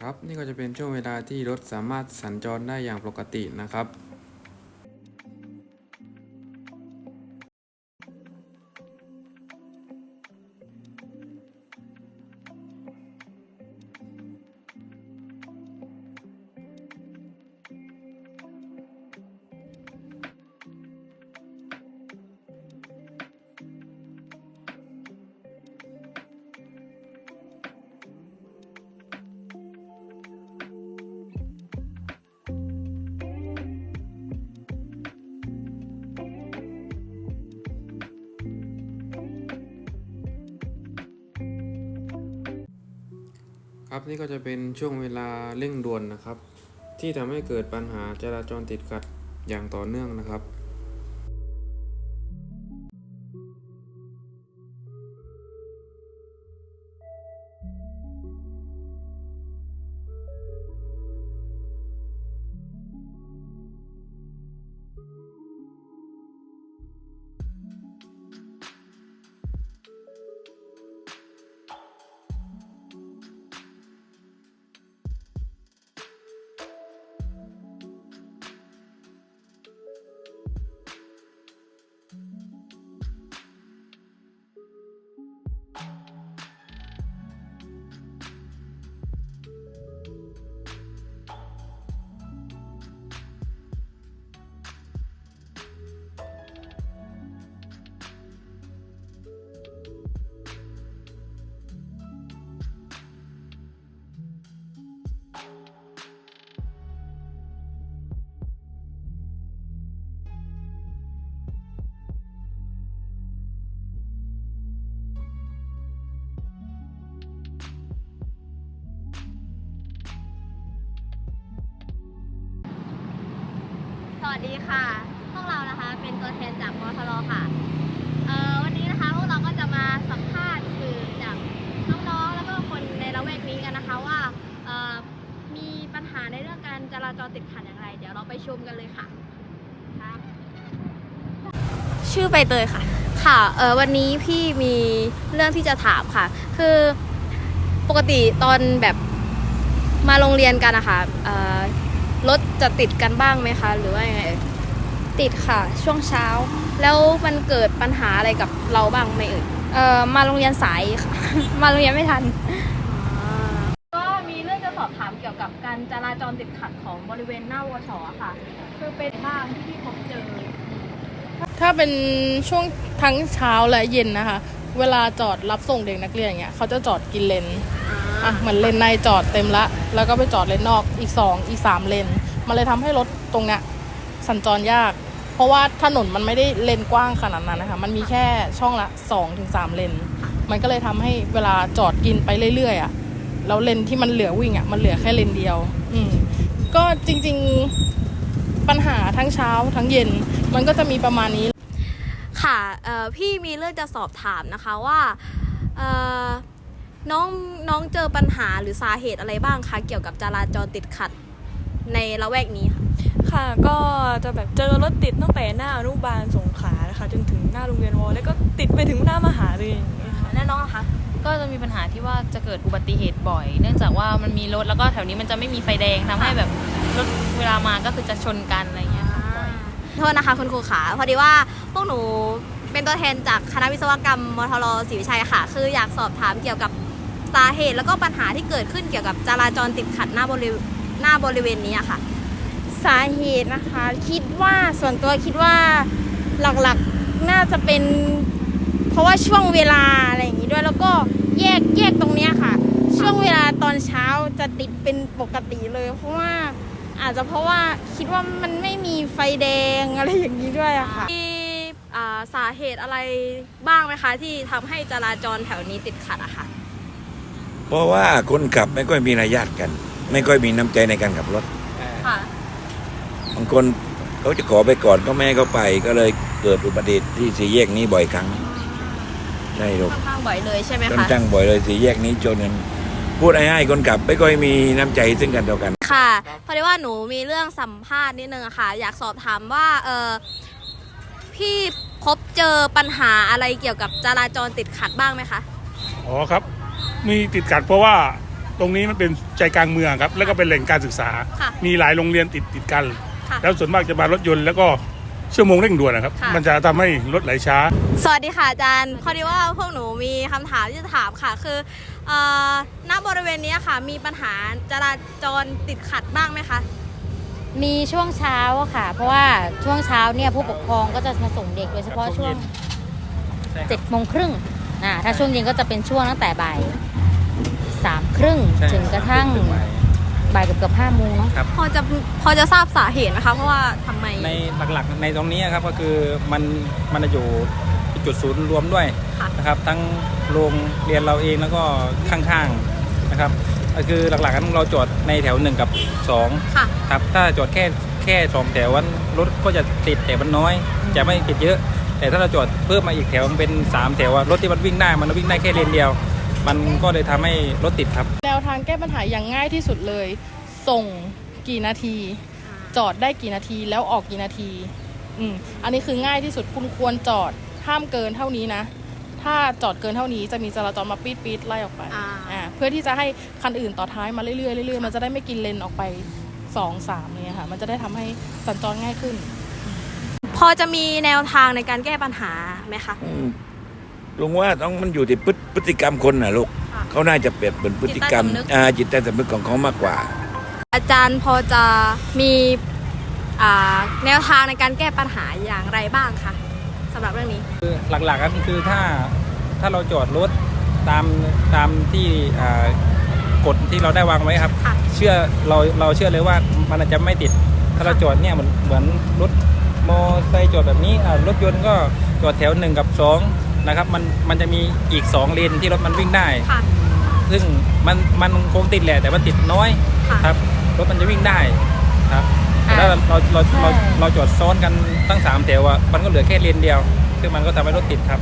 ครับนี่ก็จะเป็นช่วงเวลาที่รถสามารถสัญจรได้อย่างปกตินะครับ ครับนี่ก็จะเป็นช่วงเวลาเร่งด่วนนะครับ ที่ทำให้เกิดปัญหาจราจรติดขัดอย่างต่อเนื่องนะครับ วัสดีค่ะ พวกเรานะคะเป็นตัวแทนจากมทรค่ะเอ่อวันนี้นะคะพวกเราก็จะมาสัมภาษณ์สื่อจากน้องๆ แล้วก็คนในละแวกนี้กันนะคะว่าเอ่อมีปัญหาในเรื่องการจราจรติดขัดอย่างไร เดี๋ยวเราไปชมกันเลยค่ะครับชื่อใบเตยค่ะ ค่ะเออวันนี้พี่มีเรื่องที่จะถามค่ะ คือปกติตอนแบบมาโรงเรียนกันนะคะเอ่อ รถจะติดกันบ้างไหมคะ หรือว่ายังไงเอ่ยติดค่ะ ช่วงเช้า แล้วมันเกิดปัญหาอะไรกับเราบ้างไหมเอ่ยเอ่อมาโรงเรียนสายค่ะ มาโรงเรียนไม่ทัน ก็มีเรื่องจะสอบถามเกี่ยวกับการจราจรติดขัดของบริเวณหน้าวชอะค่ะ คือเป็นบ้างที่พี่พบเจอ ถ้าเป็นช่วงทั้งเช้าและเย็นนะคะ เวลาจอดรับส่งเด็กนักเรียนอย่างเงี้ยเขาจะจอดกินเลน อ่ะเหมือนเลนในจอดเต็มละ แล้วก็ไปจอดเลนนอกอีกสองอีกสามเลน มันเลยทำให้รถตรงเนี้ยสัญจรยาก เพราะว่าถนนมันไม่ได้เลนกว้างขนาดนั้นนะคะ มันมีแค่ช่องละ2อถึงสเลน มันก็เลยทำให้เวลาจอดกินไปเรื่อยๆอะแล้วเลนที่มันเหลือวิ่งอะมันเหลือแค่เลนเดียว อืมก็จริง ๆปัญหาทั้งเช้าทั้งเย็น มันก็จะมีประมาณนี้ ค่ะเอ่อพี่มีเรื่องจะสอบถามนะคะว่าเอ่อ น้องน้องเจอปัญหาหรือสาเหตุอะไรบ้างคะเกี่ยวกับจราจรติดขัดในละแวกนี้ค่ะ ค่ะก็จะแบบเจอรถติดตั้งแต่หน้าอนุบาลสงขลานะคะจนถึงหน้าโรงเรียนวอแล้วก็ติดไปถึงหน้ามหาลัยอย่างเงี้ยค่ะแล้วน้องล่ะคะก็จะมีปัญหาที่ว่าจะเกิดอุบัติเหตุบ่อย เนื่องจากว่ามันมีรถแล้วก็แถวนี้มันจะไม่มีไฟแดงทำให้แบบรถเวลามาก็คือจะชนกันอะไรอย่างเงี้ยค่ะบ่อยโทษนะคะคุณครูขาพอดีว่าพวกหนูเป็นตัวแทนจากคณะวิศวกรรมมทรศรีวิชัยค่ะ คืออยากสอบถามเกี่ยวกับ สาเหตุแล้วก็ปัญหาที่เกิดขึ้นเกี่ยวกับจราจรติดขัดหน้าบริหน้าบริเวณนี้ค่ะ สาเหตุนะคะคิดว่าส่วนตัวคิดว่าหลักๆน่าจะเป็น เพราะว่าช่วงเวลาอะไรอย่างนี้ด้วยแล้วก็แยกแยกตรงเนี้ยค่ะ ช่วงเวลาตอนเช้าจะติดเป็นปกติเลย เพราะว่าอาจจะเพราะว่าคิดว่ามันไม่มีไฟแดงอะไรอย่างนี้ด้วยอะค่ะมีสาเหตุอะไรบ้างไหมคะ ที่ทำให้จราจรแถวนี้ติดขัดอะค่ะ เพราะว่าคนขับไม่ค่อยมีระยะกัน ไม่ค่อยมีน้ำใจในการขับรถค่ะ บางคนเขาจะขอไปก่อนก็ไม่ให้เขาไปก็เลยเกิดอุบัติเหตุที่สี่แยกนี้บ่อยครั้งใช่ลูกค่อนข้างบ่อยเลยใช่ไหมค่อนคะ ข้างบ่อยเลยสี่แยกนี้จนกันพูดง่ายๆคนขับไม่ค่อยมีน้ำใจซึ่งกันต่อกัน ค่ะพอดีว่าหนูมีเรื่องสัมภาษณ์นิดนึงอะค่ะ อยากสอบถามว่าเออพี่พบเจอปัญหาอะไรเกี่ยวกับจราจรติดขัดบ้างไหมคะ อ๋อครับ มีติดขัดเพราะว่าตรงนี้มันเป็นใจกลางเมืองครับ แล้วก็เป็นแหล่งการศึกษา ค่ะมีหลายโรงเรียนติดติดกัน ค่ะแล้วส่วนมากจะมารถยนต์แล้วก็ชั่วโมงเร่งด่วนนะครับ ค่ะ มันจะทำให้รถไหลช้า สวัสดีค่ะอาจารย์พอดีว่าพวกหนูมีคำถามที่จะถามค่ะ คือเอ่อณบริเวณนี้ค่ะ มีปัญหาจราจรติดขัดบ้างไหมคะ มีช่วงเช้าอะค่ะ เพราะว่าช่วงเช้าเนี่ยผู้ปกครองก็จะมาส่งเด็กโดยเฉพาะช่วงเจ็ดโมงครึ่งอ่าถ้าช่วงเย็นก็จะเป็นช่วงตั้งแต่บ่าย สามครึ่งถึงกระทั่งบ่ายเกือบเกือบห้าโมงเนาะ พอจะพอจะทราบสาเหตุไหมคะเพราะว่าทำไม ในหลักๆในตรงนี้ครับก็คือมันมันจะอยู่จุดศูนย์รวมด้วยค่ะ นะครับ ทั้งโรงเรียนเราเองแล้วก็ข้างๆนะครับก็คือหลักๆกันเราจอดในแถวหนึ่งกับสอง ค่ะ ครับถ้าจอดแค่แค่สองแถววันรถก็จะติดแต่มันน้อย จะไม่ติดเยอะ แต่ถ้าเราจอดเพิ่มมาอีกแถวมันเป็นสามแถวอะรถที่มันวิ่งได้มันวิ่งได้แค่เลนเดียว มันก็เลยทำให้รถติดครับ แนวทางแก้ปัญหาอย่างง่ายที่สุดเลย ส่งกี่นาที จอดได้กี่นาทีแล้วออกกี่นาทีอืมอันนี้คือง่ายที่สุดคุณควรจอดห้ามเกินเท่านี้นะ ถ้าจอดเกินเท่านี้จะมีจราจรมาปีดปีดไล่ออกไปอ่าอ่าเพื่อที่จะให้คันอื่นต่อท้ายมาเรื่อยๆเรื่อยๆมันจะได้ไม่กินเลนออกไปสองสามเนี่ยค่ะมันจะได้ทำให้สัญจรง่ายขึ้น พอจะมีแนวทางในการแก้ปัญหาไหมคะอืม ลุงว่าต้องมันอยู่ที่พฤติพฤติกรรมคนนะลูกค่ะเขาน่าจะเปลี่ยนเป็นพฤติกรรมจิตใต้สำนึกอ่าจิตใต้สำนึกของเขามากกว่า อาจารย์พอจะมีอ่าแนวทางในการแก้ปัญหาอย่างไรบ้างคะสำหรับเรื่องนี้คือหลักๆก็คือถ้าถ้าเราจอดรถตามตามที่อ่ากฎที่เราได้วางไว้ครับค่ะเชื่อเราเราเชื่อเลยว่ามันอาจจะไม่ติด ถ้าเราจอดเนี่ยเหมือนเหมือนรถมอไซค์จอดแบบนี้อ่ารถยนต์ก็จอดแถวหนึ่งกับสอง นะครับมันมันจะมีอีกสองเลนที่รถมันวิ่งได้ ค่ะ ซึ่งมันมันคงติดแหละแต่มันติดน้อยค่ะครับรถมันจะวิ่งได้ครับแต่ถ้าเราเราเราเราเราจอดซ้อนกันตั้งสามแถวอะมันก็เหลือแค่เลนเดียวซึ่งมันก็ทำให้รถติดครับ